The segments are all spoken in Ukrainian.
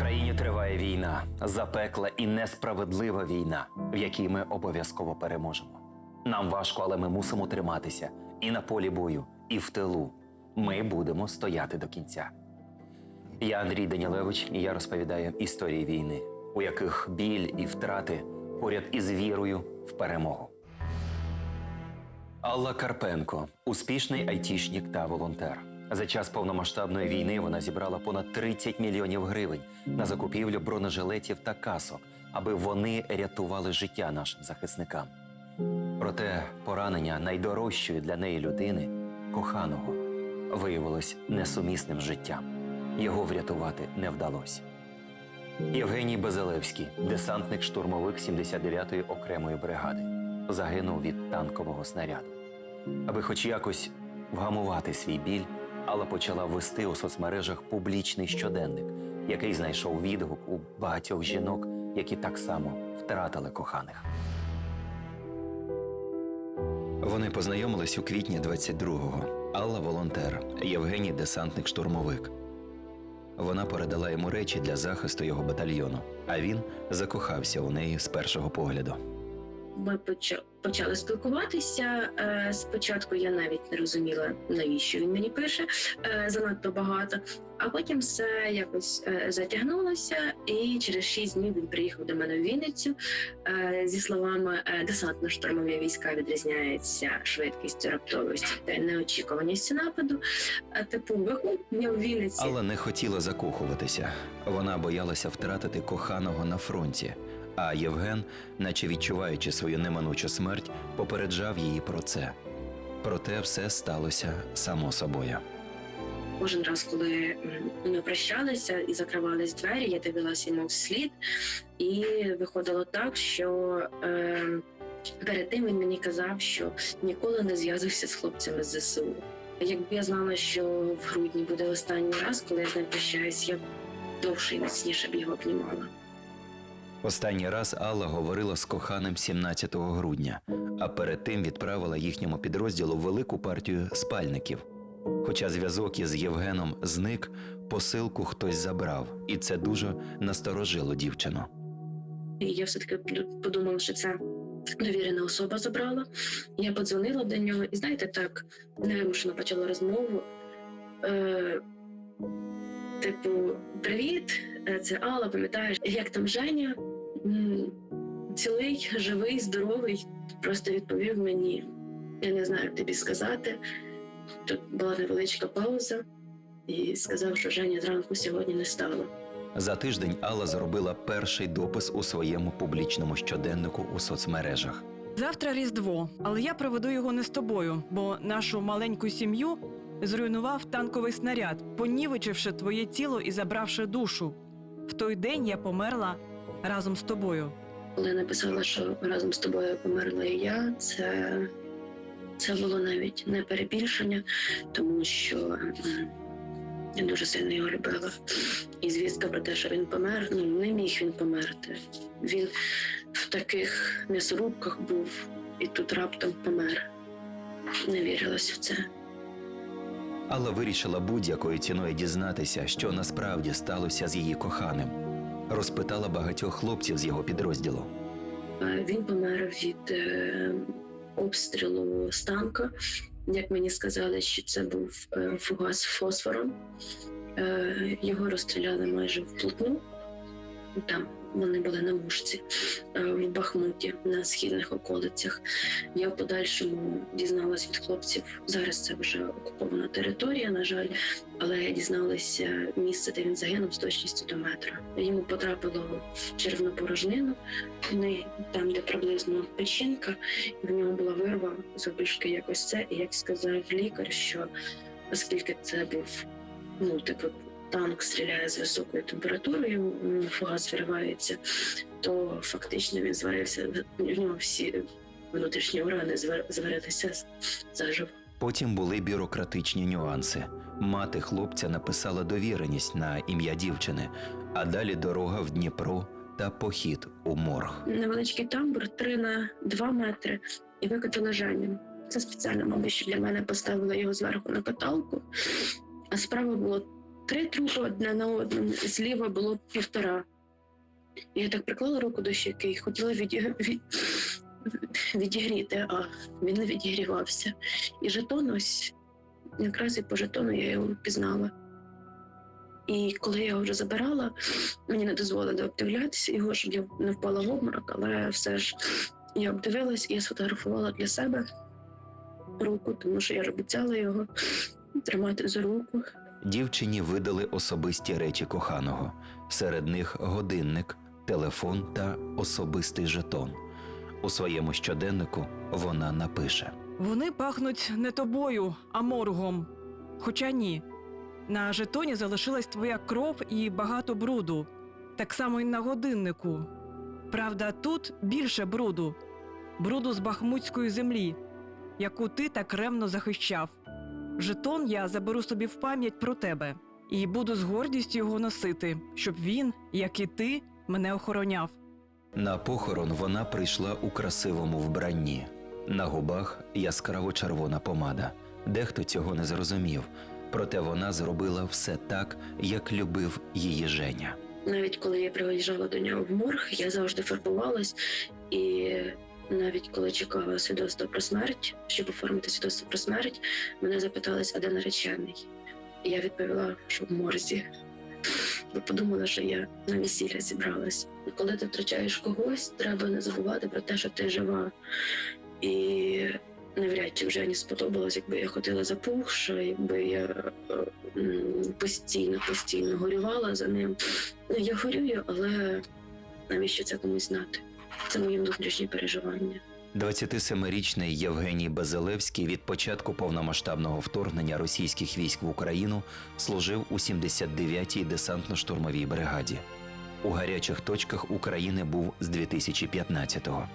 країні триває війна, запекла і несправедлива війна, в якій ми обов'язково переможемо. Нам важко, але ми мусимо триматися і на полі бою, і в тилу. Ми будемо стояти до кінця. Я Андрій Данілевич, і я розповідаю історії війни, у яких біль і втрати поряд із вірою в перемогу. Алла Карпенко успішний айтішник та волонтер. За час повномасштабної війни вона зібрала понад 30 мільйонів гривень на закупівлю бронежилетів та касок, аби вони рятували життя нашим захисникам. Проте поранення найдорожчої для неї людини, коханого, виявилось несумісним життям. Його врятувати не вдалося. Євгеній Безелевський, десантник-штурмовик 79-ї окремої бригади, загинув від танкового снаряду. Аби хоч якось вгамувати свій біль, Алла почала вести у соцмережах публічний щоденник, який знайшов відгук у багатьох жінок, які так само втратили коханих. Вони познайомились у квітні 22-го. Алла волонтер, Євгеній десантник-штурмовик. Вона передала йому речі для захисту його батальйону, а він закохався у неї з першого погляду. Ми почали спілкуватися. Е, Спочатку я навіть не розуміла, навіщо він мені пише е, занадто багато. А потім все якось е, затягнулося, і через шість днів він приїхав до мене в Вінницю. Зі словами десантно-штурмові війська відрізняються швидкістю, раптовістю та неочікуваністю нападу. Типу виходь в Вінниці. Алла не хотіла закохуватися. Вона боялася втратити коханого на фронті. А Євген, наче відчуваючи свою неминучу смерть, попереджав її про це. Проте все сталося само собою. Кожен раз, коли ми прощалися і закривались двері, я дивилася йому вслід, і виходило так, що е, перед тим він мені казав, що ніколи не зв'язувався з хлопцями з ЗСУ. Якби я знала, що в грудні буде останній раз, коли я з ним прощаюсь, я б довше і міцніше б його обнімала. Останній раз Алла говорила з коханим 17 грудня, а перед тим відправила їхньому підрозділу велику партію спальників. Хоча зв'язок із Євгеном зник, посилку хтось забрав, і це дуже насторожило дівчину. Я все-таки подумала, що це довірена особа забрала. Я подзвонила до нього, і знаєте, так невимушено почала розмову. Е, типу, привіт, е, це Алла, пам'ятаєш, як там Женя? Цілий, живий, здоровий. Просто відповів мені. Я не знаю, як тобі сказати. Тут була невеличка пауза, і сказав, що Женя зранку сьогодні не стало. За тиждень Алла зробила перший допис у своєму публічному щоденнику у соцмережах. Завтра Різдво, але я проведу його не з тобою, бо нашу маленьку сім'ю зруйнував танковий снаряд, понівечивши твоє тіло і забравши душу. В той день я померла разом з тобою. Коли я написала, що разом з тобою померла і я, це, це було навіть не перебільшення, тому що я дуже сильно його любила. І звістка про те, що він помер, ну не міг він померти. Він в таких м'ясорубках був і тут раптом помер. Не вірилась в це. Алла вирішила будь-якою ціною дізнатися, що насправді сталося з її коханим. Розпитала багатьох хлопців з його підрозділу. Він помер від е, обстрілу з танка. Як мені сказали, що це був е, фугас фосфором. Е, його розстріляли майже вплотну. Там вони були на мушці е, в Бахмуті на східних околицях. Я в подальшому дізналась від хлопців. Зараз це вже окупована територія, на жаль, але я дізналася місце, де він загинув з точністю до метра. Йому потрапило в червну порожнину там, де приблизно печінка, і в нього була вирва завбільшки якось це. І як сказав лікар, що оскільки це був ну типу танк стріляє з високою температурою, фугас виривається, то фактично він зварився. В нього всі внутрішні органи звар- зварилися заживо. Потім були бюрократичні нюанси. Мати хлопця написала довіреність на ім'я дівчини, а далі дорога в Дніпро та похід у морг. Невеличкий тамбур 3 на 2 метри і викотили Женю. Це спеціально, мабуть, що для мене поставили його зверху на каталку. А справа було три трупи одне на одному, зліва було півтора. Я так приклала руку до щеки і хотіла віді... від... відігріти, а він не відігрівався. І жетон ось якраз і по жетону я його впізнала. І коли я його вже забирала, мені не дозволили обдивлятися його, щоб я не впала в обморок, але все ж я обдивилась і я сфотографувала для себе руку, тому що я обіцяла його тримати за руку. Дівчині видали особисті речі коханого. Серед них годинник, телефон та особистий жетон. У своєму щоденнику вона напише: Вони пахнуть не тобою, а моргом. Хоча ні. На жетоні залишилась твоя кров і багато бруду, так само й на годиннику. Правда, тут більше бруду бруду з бахмутської землі, яку ти так ревно захищав. Жетон я заберу собі в пам'ять про тебе і буду з гордістю його носити, щоб він, як і ти, мене охороняв. на похорон вона прийшла у красивому вбранні. На губах яскраво червона помада. Дехто цього не зрозумів, проте вона зробила все так, як любив її Женя. Навіть коли я приїжджала до нього в морг, я завжди фарбувалась, і навіть коли чекала свідоцтво про смерть, щоб оформити свідоцтво про смерть, мене запитались, а де наречений. І я відповіла, що в морзі. Бо подумала, що я на весілля зібралась. Коли ти втрачаєш когось, треба не забувати про те, що ти жива. І навряд чи вже не сподобалось, якби я ходила запухша, якби я е, постійно, постійно горювала за ним. Ну, я горюю, але навіщо це комусь знати? Це мої внутрішні переживання. 27-річний Євгеній Базилевський від початку повномасштабного вторгнення російських військ в Україну служив у 79-й десантно-штурмовій бригаді. У гарячих точках України був з 2015-го.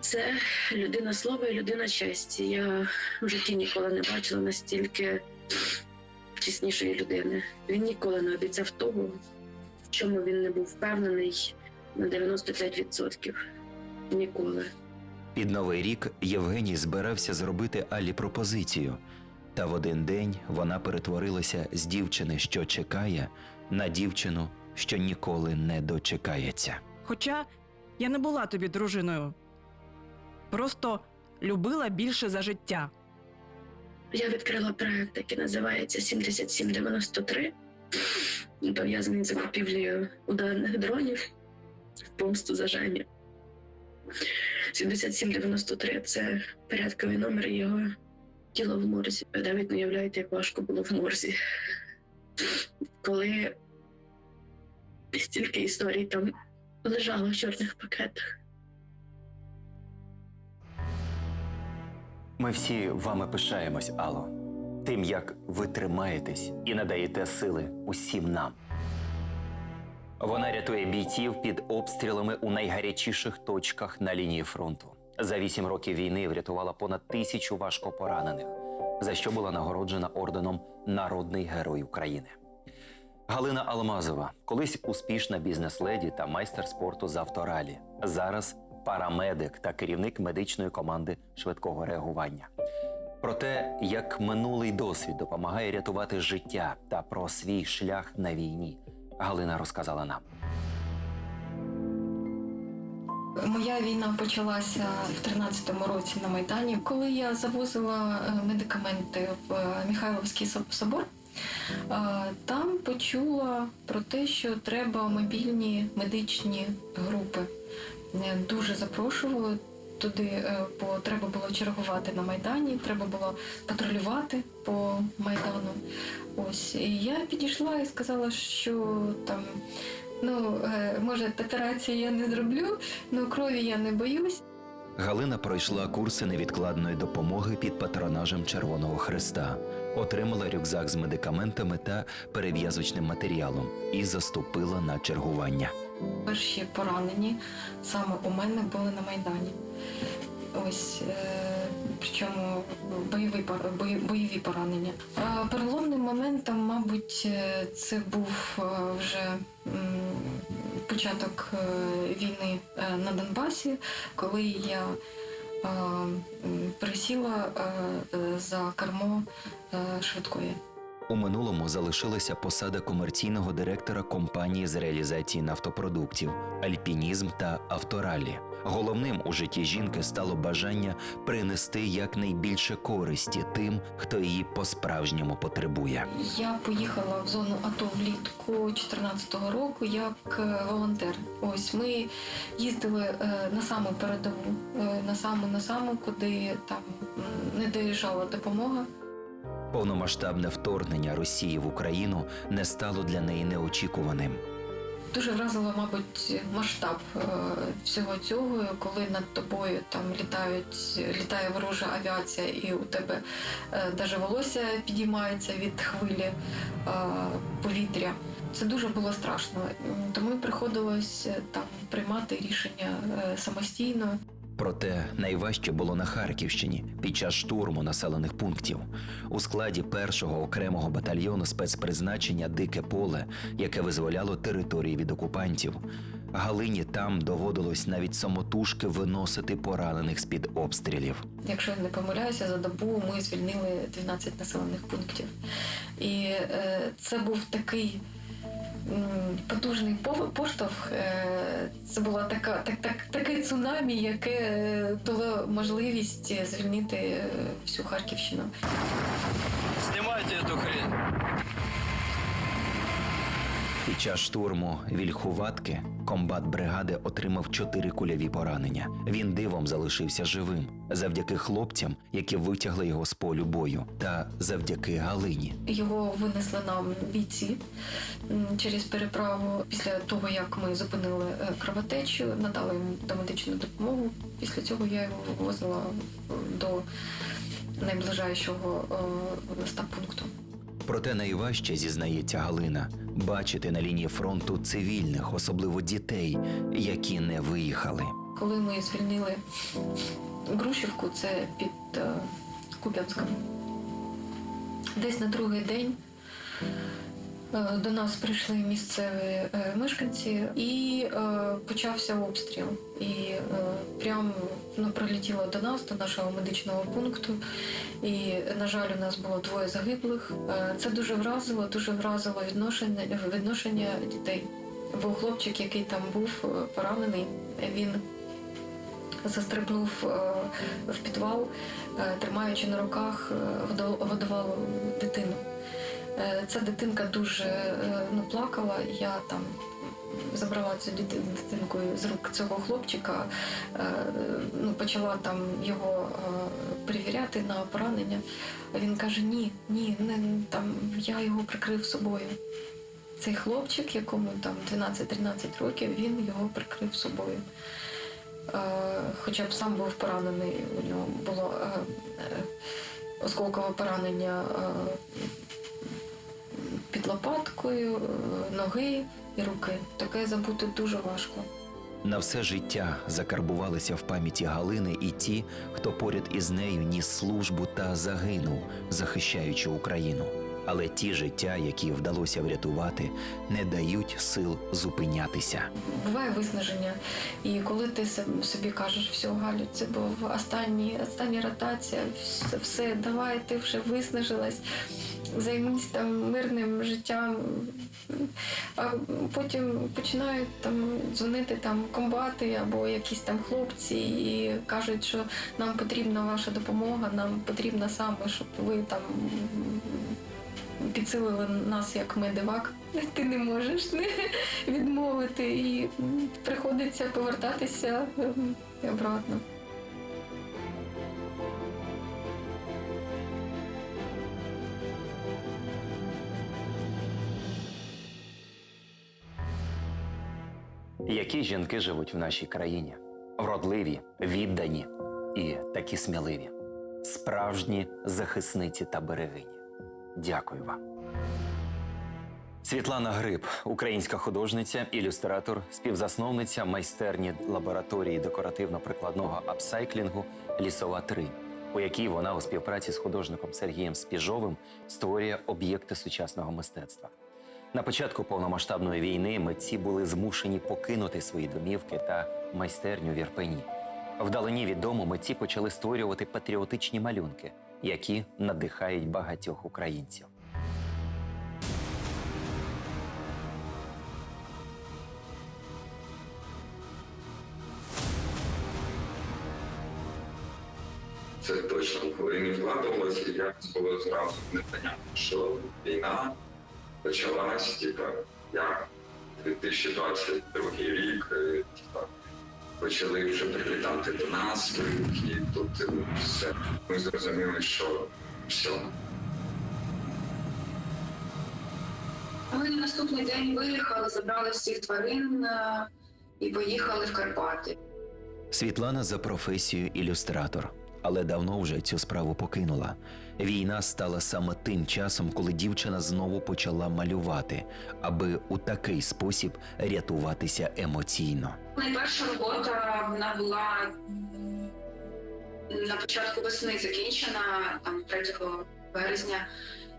Це людина слова і людина честі. Я в житті ніколи не бачила настільки чеснішої людини. Він ніколи не обіцяв того, в чому він не був впевнений на 95%. Ніколи. Під новий рік Євгеній збирався зробити Алі пропозицію. Та в один день вона перетворилася з дівчини, що чекає, на дівчину, що ніколи не дочекається. Хоча я не була тобі дружиною. Просто любила більше за життя. Я відкрила проект, який називається 7793, пов'язаний з закупівлею ударних дронів в помсту за Жені. 7793 це порядковий номер його тіла в морзі. Навіть не уявляєте, як важко було в морзі. Коли стільки історій там лежало в чорних пакетах. Ми всі вами пишаємось, Алло, тим, як ви тримаєтесь і надаєте сили усім нам. Вона рятує бійців під обстрілами у найгарячіших точках на лінії фронту. За вісім років війни врятувала понад тисячу важко поранених, за що була нагороджена орденом Народний герой України. Галина Алмазова, колись успішна бізнес-леді та майстер спорту з авторалі. Зараз парамедик та керівник медичної команди швидкого реагування. Про те, як минулий досвід допомагає рятувати життя та про свій шлях на війні, Галина розказала нам. Моя війна почалася в 13-му році на Майдані, коли я завозила е, медикаменти в е, Михайловський собор. е, Там почула про те, що треба мобільні медичні групи. Дуже запрошували туди, е, бо треба було чергувати на Майдані, треба було патрулювати по Майдану. Ось і я підійшла і сказала, що там. Ну, е, може, операції я не зроблю, але крові я не боюсь. Галина пройшла курси невідкладної допомоги під патронажем Червоного Христа, отримала рюкзак з медикаментами та перев'язочним матеріалом і заступила на чергування. Перші поранені саме у мене були на Майдані. Ось е, причому бойові, бойові поранення. Переломним моментом, мабуть, е, це був е, вже початок е, війни е, на Донбасі, коли я е, присіла е, е, за кермо е, швидкої. У минулому залишилася посада комерційного директора компанії з реалізації нафтопродуктів, альпінізм та авторалі. Головним у житті жінки стало бажання принести якнайбільше користі тим, хто її по-справжньому потребує. Я поїхала в зону АТО влітку 2014 року як е, волонтер. Ось ми їздили е, на саму передову, е, на саму на саму, куди там не доїжджала допомога. Повномасштабне вторгнення Росії в Україну не стало для неї неочікуваним. Дуже вразило, мабуть, масштаб е, всього цього, коли над тобою там літають, літає ворожа авіація, і у тебе навіть волосся підіймається від хвилі е, повітря. Це дуже було страшно. Тому приходилось е, там приймати рішення е, самостійно. Проте найважче було на Харківщині під час штурму населених пунктів у складі першого окремого батальйону спецпризначення Дике поле, яке визволяло території від окупантів. Галині там доводилось навіть самотужки виносити поранених з під обстрілів. Якщо я не помиляюся, за добу ми звільнили 12 населених пунктів. І е, це був такий потужний поштовх. Е, це була така, так, так, таке цунамі, яке е, дало можливість звільнити е, всю Харківщину. Знімайте цю хрень. Під час штурму вільхуватки комбат бригади отримав чотири кульові поранення. Він дивом залишився живим завдяки хлопцям, які витягли його з полю бою, та завдяки Галині. Його винесли нам бійці через переправу після того, як ми зупинили е, кровотечу, надали йому домедичну допомогу. Після цього я його вивозила до найближайшого е, стаб-пункту. Проте найважче зізнається Галина бачити на лінії фронту цивільних, особливо дітей, які не виїхали. Коли ми звільнили Грушівку, це під е, Куп'янськом. Десь на другий день до нас прийшли місцеві е, мешканці і е, почався обстріл. І е, прямо ну, прилетіло до нас, до нашого медичного пункту. І, на жаль, у нас було двоє загиблих. Е, це дуже вразило, дуже вразило відношення, відношення дітей. Був хлопчик, який там був е, поранений. Він застрибнув е, в підвал, е, тримаючи на руках, е, годував дитину. Е, Ця дитинка дуже е, ну, плакала. Я там забрала цю дитинку з рук цього хлопчика, е, ну, почала там його перевіряти на поранення. Він каже: ні, ні, не там я його прикрив собою. Цей хлопчик, якому там 12-13 років, він його прикрив собою. Хоча б сам був поранений, у нього було осколкове поранення під лопаткою, е, ноги і руки. Таке забути дуже важко. На все життя закарбувалися в пам'яті Галини і ті, хто поряд із нею ніс службу та загинув, захищаючи Україну. Але ті життя, які вдалося врятувати, не дають сил зупинятися. Буває виснаження, і коли ти собі кажеш, все, Галю, це був останній, остання ротація, все, все, давай, ти вже виснажилась, займись там мирним життям. А потім починають там дзвонити там комбати або якісь там хлопці і кажуть, що нам потрібна ваша допомога, нам потрібна саме, щоб ви там підсилили нас як медивак. Ти не можеш не відмовити, і приходиться повертатися ем, обратно. Які жінки живуть в нашій країні? Вродливі, віддані і такі сміливі, справжні захисниці та берегині. Дякую вам. Світлана Гриб, українська художниця, ілюстратор, співзасновниця майстерні лабораторії декоративно-прикладного апсайклінгу Лісова 3, у якій вона у співпраці з художником Сергієм Спіжовим створює об'єкти сучасного мистецтва. На початку повномасштабної війни митці були змушені покинути свої домівки та майстерню в Ірпені. Вдалині від дому митці почали створювати патріотичні малюнки, які надихають багатьох українців. Це точно коли не вкладалося, Я як було зразу непонятно, що війна почалась, типа, як 2022 рік, е, типа, почали вже прилітати до нас, і тут е, все. Ми зрозуміли, що все. Ми на наступний день виїхали, забрали всіх тварин е, і поїхали в Карпати. Світлана за професією ілюстратор, але давно вже цю справу покинула. Війна стала саме тим часом, коли дівчина знову почала малювати, аби у такий спосіб рятуватися емоційно. Найперша робота вона була на початку весни закінчена, там 3 березня.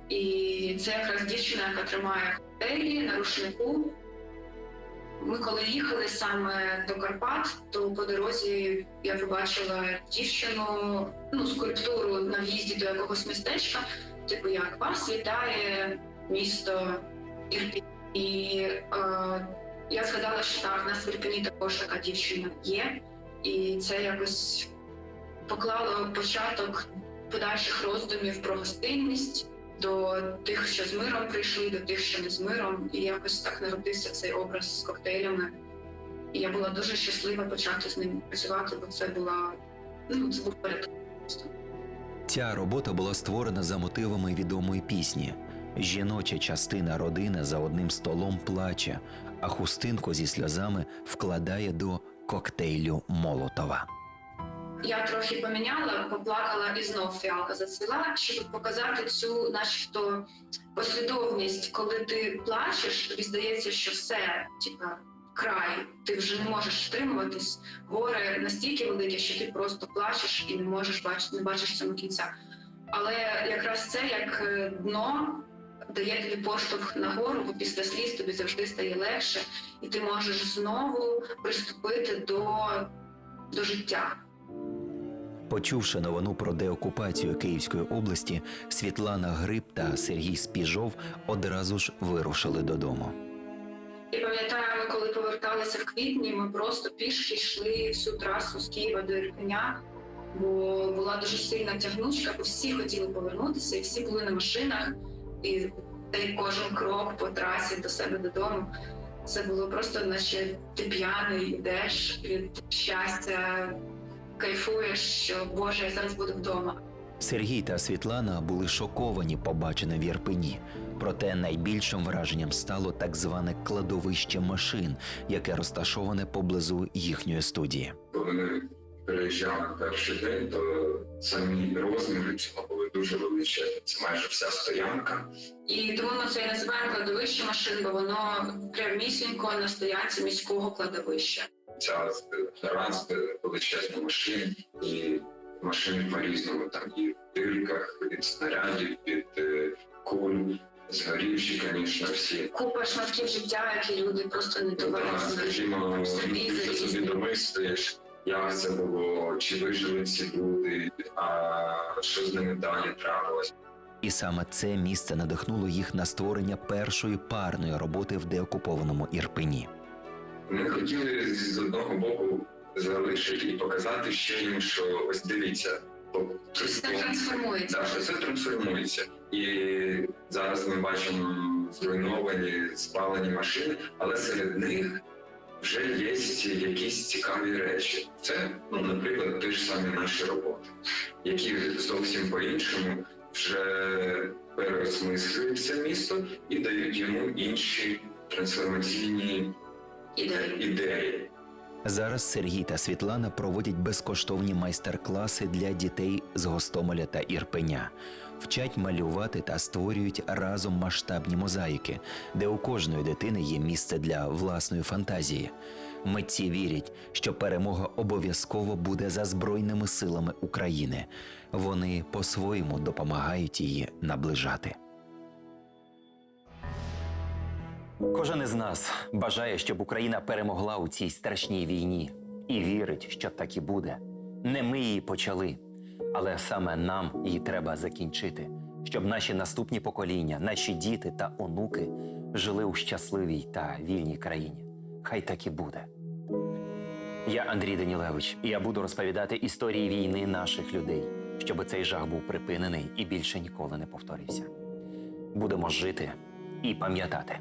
І це якраз дівчина, яка тримає коктейлі на рушнику. Ми коли їхали саме до Карпат, то по дорозі я побачила дівчину, ну, скульптуру на в'їзді до якогось містечка, типу як вас вітає місто Ірпінь. І е, я згадала, що так, в нас Ірпіні також така дівчина є, і це якось поклало початок подальших роздумів про гостинність до тих, що з миром прийшли, до тих, що не з миром. І якось так народився цей образ з коктейлями. І я була дуже щаслива почати з ним працювати, бо це була ну це був порятунок. Ця робота була створена за мотивами відомої пісні. Жіноча частина родини за одним столом плаче, а хустинку зі сльозами вкладає до коктейлю Молотова. Я трохи поміняла, поплакала і знов фіалка зацвіла, щоб показати цю, начебто, послідовність, коли ти плачеш, тобі здається, що все, типа, край, ти вже не можеш стримуватись. Горе настільки велике, що ти просто плачеш і не можеш бачити, не бачиш цьому кінця. Але якраз це як е, дно дає тобі поштовх нагору, бо після сліз тобі завжди стає легше, і ти можеш знову приступити до, до життя. Почувши новину про деокупацію Київської області, Світлана Гриб та Сергій Спіжов одразу ж вирушили додому. І пам'ятаю, ми коли поверталися в квітні, ми просто пішки йшли всю трасу з Києва до Ірпеня, бо була дуже сильна тягнучка, всі хотіли повернутися, і всі були на машинах, і цей кожен крок по трасі до себе додому. Це було просто, наче ти п'яний, йдеш від щастя, кайфуєш, що Боже, я зараз буду вдома. Сергій та Світлана були шоковані побаченим в Ірпені. Проте найбільшим враженням стало так зване кладовище машин, яке розташоване поблизу їхньої студії. Коли ми переїжджали перший день, то самі розміри цього були дуже величезні. Це майже вся стоянка. І тому ми це і називаємо кладовище машин, бо воно прямісінько на стоянці міського кладовища. Ця раз величезні машини, і машини по-різному. Там і в дирках, від снарядів, від е, куль, згорівші, звісно, всі. Купа шматків життя, які люди просто не скажімо, ти собі залізли. домислиш, як це було, чи вижили ці люди, а що з ними далі трапилось. І саме це місце надихнуло їх на створення першої парної роботи в деокупованому Ірпені. Ми хотіли з одного боку залишити і показати ще їм, що ось дивіться, бо Це трансформується. Так, що це трансформується. І зараз ми бачимо зруйновані, спалені машини, але серед них вже є якісь цікаві речі. Це, ну, наприклад, ті ж самі наші роботи, які зовсім по-іншому вже переосмислюють це місто і дають йому інші трансформаційні. Ідеї. Зараз Сергій та Світлана проводять безкоштовні майстер-класи для дітей з Гостомеля та Ірпеня, вчать малювати та створюють разом масштабні мозаїки, де у кожної дитини є місце для власної фантазії. Митці вірять, що перемога обов'язково буде за Збройними силами України. Вони по-своєму допомагають її наближати. Кожен із нас бажає, щоб Україна перемогла у цій страшній війні і вірить, що так і буде. Не ми її почали, але саме нам її треба закінчити, щоб наші наступні покоління, наші діти та онуки жили у щасливій та вільній країні. Хай так і буде. Я Андрій Данілевич, і я буду розповідати історії війни наших людей, щоб цей жах був припинений і більше ніколи не повторився. Будемо жити і пам'ятати.